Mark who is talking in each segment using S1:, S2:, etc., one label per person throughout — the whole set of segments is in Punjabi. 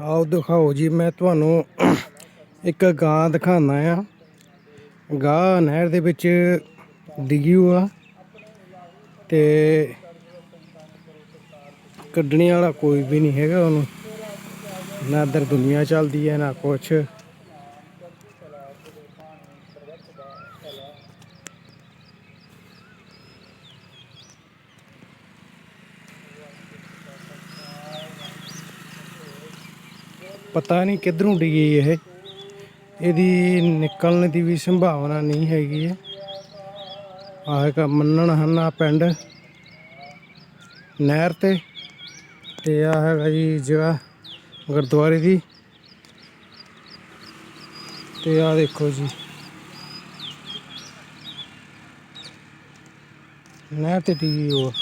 S1: ਆਓ ਦਿਖਾਓ ਜੀ, ਮੈਂ ਤੁਹਾਨੂੰ ਇੱਕ ਗਾਂ ਦਿਖਾਣਾ ਆ। ਗਾਂ ਨਹਿਰ ਦੇ ਵਿੱਚ ਡਿੱਗੀ ਹੋਈ ਆ ਤੇ ਕੱਢਣੇ ਵਾਲਾ ਕੋਈ ਵੀ ਨਹੀਂ ਹੈਗਾ ਉਹਨੂੰ। ਨਾ ਇੱਧਰ ਦੁਨੀਆ ਚੱਲਦੀ ਹੈ, ਨਾ ਕੁਛ। ਪਤਾ ਨਹੀਂ ਕਿੱਧਰੋਂ ਡਿੱਗੀ ਇਹ। ਇਹਦੀ ਨਿਕਲਣ ਦੀ ਵੀ ਸੰਭਾਵਨਾ ਨਹੀਂ ਹੈਗੀ ਹੈ। ਆਹ ਹੈਗਾ ਮੰਨਣ ਹੰਨਾ ਪਿੰਡ, ਨਹਿਰ ਤੇ। ਤੇ ਆ ਹੈਗਾ ਜੀ ਜਗ੍ਹਾ ਗੁਰਦੁਆਰੇ ਦੀ। ਤੇ ਆ ਦੇਖੋ ਜੀ। ਨਹਿਰ ਤੇ ਡਿੱਗੀ ਉਹ।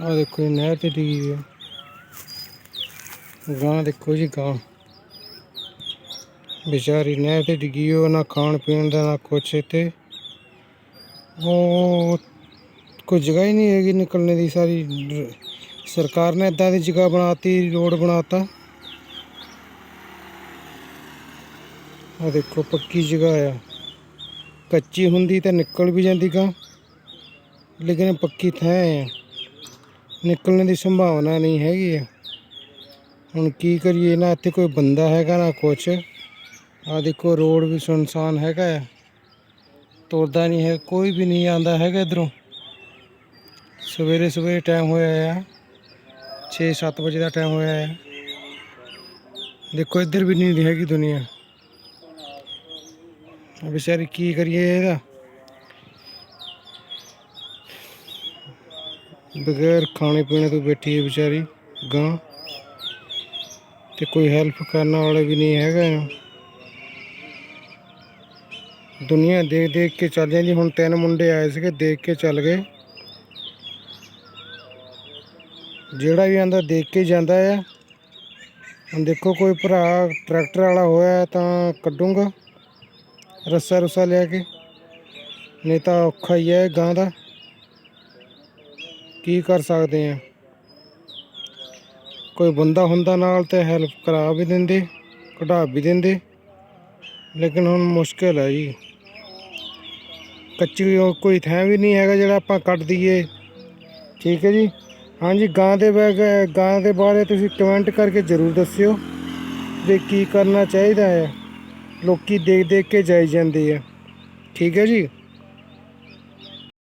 S1: ਆ ਦੇਖੋ ਜੀ, ਨਹਿਰ ਤੇ ਡਿੱਗੀ ਹੋਈ ਹੈ ਗਾਂ ਦੇਖੋ ਜੀ, ਗਾਂ। ਵਿਚਾਰੀ ਨਹਿਰ ਤੇ ਡਿੱਗੀ ਹੋ ਨਾ ਖਾਣ ਪੀਣ ਦਾ, ਨਾ ਕੁਛ ਇੱਥੇ। ਉਹ ਕੋਈ ਜਗ੍ਹਾ ਹੀ ਨਹੀਂ ਹੈਗੀ ਨਿਕਲਣੇ ਦੀ, ਸਾਰੀ ਸਰਕਾਰ ਨੇ ਇਦਾਂ ਦੀ ਜਗ੍ਹਾ ਬਣਾਤੀ, ਰੋਡ ਬਣਾਤਾ। ਆ ਦੇਖੋ, ਪੱਕੀ ਜਗ੍ਹਾ ਆ। ਕੱਚੀ ਹੁੰਦੀ ਤਾਂ ਨਿਕਲ ਵੀ ਜਾਂਦੀ ਗਾਂ, ਲੇਕਿਨ ਪੱਕੀ ਥਾਂ ਹੈ ਨਿਕਲਣ ਦੀ ਸੰਭਾਵਨਾ ਨਹੀਂ ਹੈਗੀ ਆ ਹੁਣ ਕੀ ਕਰੀਏ ਨਾ ਇੱਥੇ ਕੋਈ ਬੰਦਾ ਹੈਗਾ ਨਾ ਕੁਛ ਆ ਦੇਖੋ ਰੋਡ ਵੀ ਸੁਨਸਾਨ ਹੈਗਾ ਆ ਤੁਰਦਾ ਨਹੀਂ ਹੈ ਕੋਈ ਵੀ ਨਹੀਂ ਆਂਦਾ ਹੈਗਾ ਇਧਰੋਂ ਸਵੇਰੇ ਸਵੇਰੇ ਟਾਈਮ ਹੋਇਆ ਆ 6-7 ਵਜੇ ਦਾ ਟਾਈਮ ਹੋਇਆ ਆ ਦੇਖੋ ਇੱਧਰ ਵੀ ਨਹੀਂ ਹੈਗੀ ਦੁਨੀਆ ਆ ਵਿਚਾਰੀ ਕੀ ਕਰੀਏ ਇਹਦਾ ਬਗੈਰ ਖਾਣੇ ਪੀਣੇ ਤੋਂ ਬੈਠੀ ਹੈ ਵਿਚਾਰੀ, ਗਾਂ। ਤੇ ਕੋਈ ਹੈਲਪ ਕਰਨ ਵਾਲਾ ਵੀ ਨਹੀਂ ਹੈਗਾ ਦੁਨੀਆ ਦੇਖ ਦੇਖ ਕੇ ਚੱਲ ਜਾਂਦੀ, ਹੁਣ ਤਿੰਨ ਮੁੰਡੇ ਆਏ ਸੀਗੇ, ਦੇਖ ਕੇ ਚੱਲ ਗਏ। ਜਿਹੜਾ ਵੀ ਆਂਦਾ ਦੇਖ ਕੇ ਜਾਂਦਾ ਆ। ਹੁਣ ਦੇਖੋ ਕੋਈ ਭਰਾ ਟਰੈਕਟਰ ਵਾਲਾ ਹੋਇਆ ਤਾਂ ਕੱਢੂੰਗਾ। ਰੱਸਾ ਰੁੱਸਾ ਲੈ ਕੇ, ਨਹੀਂ ਤਾਂ ਔਖਾ ਹੀ ਹੈ ਗਾਂ ਦਾ। ਕੀ ਕਰ ਸਕਦੇ ਆ? ਕੋਈ ਬੰਦਾ ਹੁੰਦਾ ਨਾਲ ਤੇ ਹੈਲਪ ਕਰਾ ਵੀ ਦਿੰਦੇ, ਕਢਾ ਵੀ ਦਿੰਦੇ। ਲੇਕਿਨ ਹੁਣ ਮੁਸ਼ਕਿਲ ਹੈ ਜੀ। ਕੱਚੀ ਕੋਈ ਥਾਂ ਵੀ ਨਹੀਂ ਹੈਗਾ ਜਿਹੜਾ ਆਪਾਂ ਕੱਢ ਦਈਏ। ਠੀਕ ਹੈ ਜੀ? ਹਾਂਜੀ, ਗਾਂ ਦੇ ਬੈਗ ਗਾਂ ਦੇ ਬਾਰੇ ਤੁਸੀਂ ਕਮੈਂਟ ਕਰਕੇ ਜ਼ਰੂਰ ਦੱਸਿਓ ਵੀ ਕੀ ਕਰਨਾ ਚਾਹੀਦਾ ਹੈ ਲੋਕੀ ਦੇਖ ਦੇਖ ਕੇ ਜਾਈ ਜਾਂਦੇ ਆ। ਠੀਕ ਹੈ ਜੀ?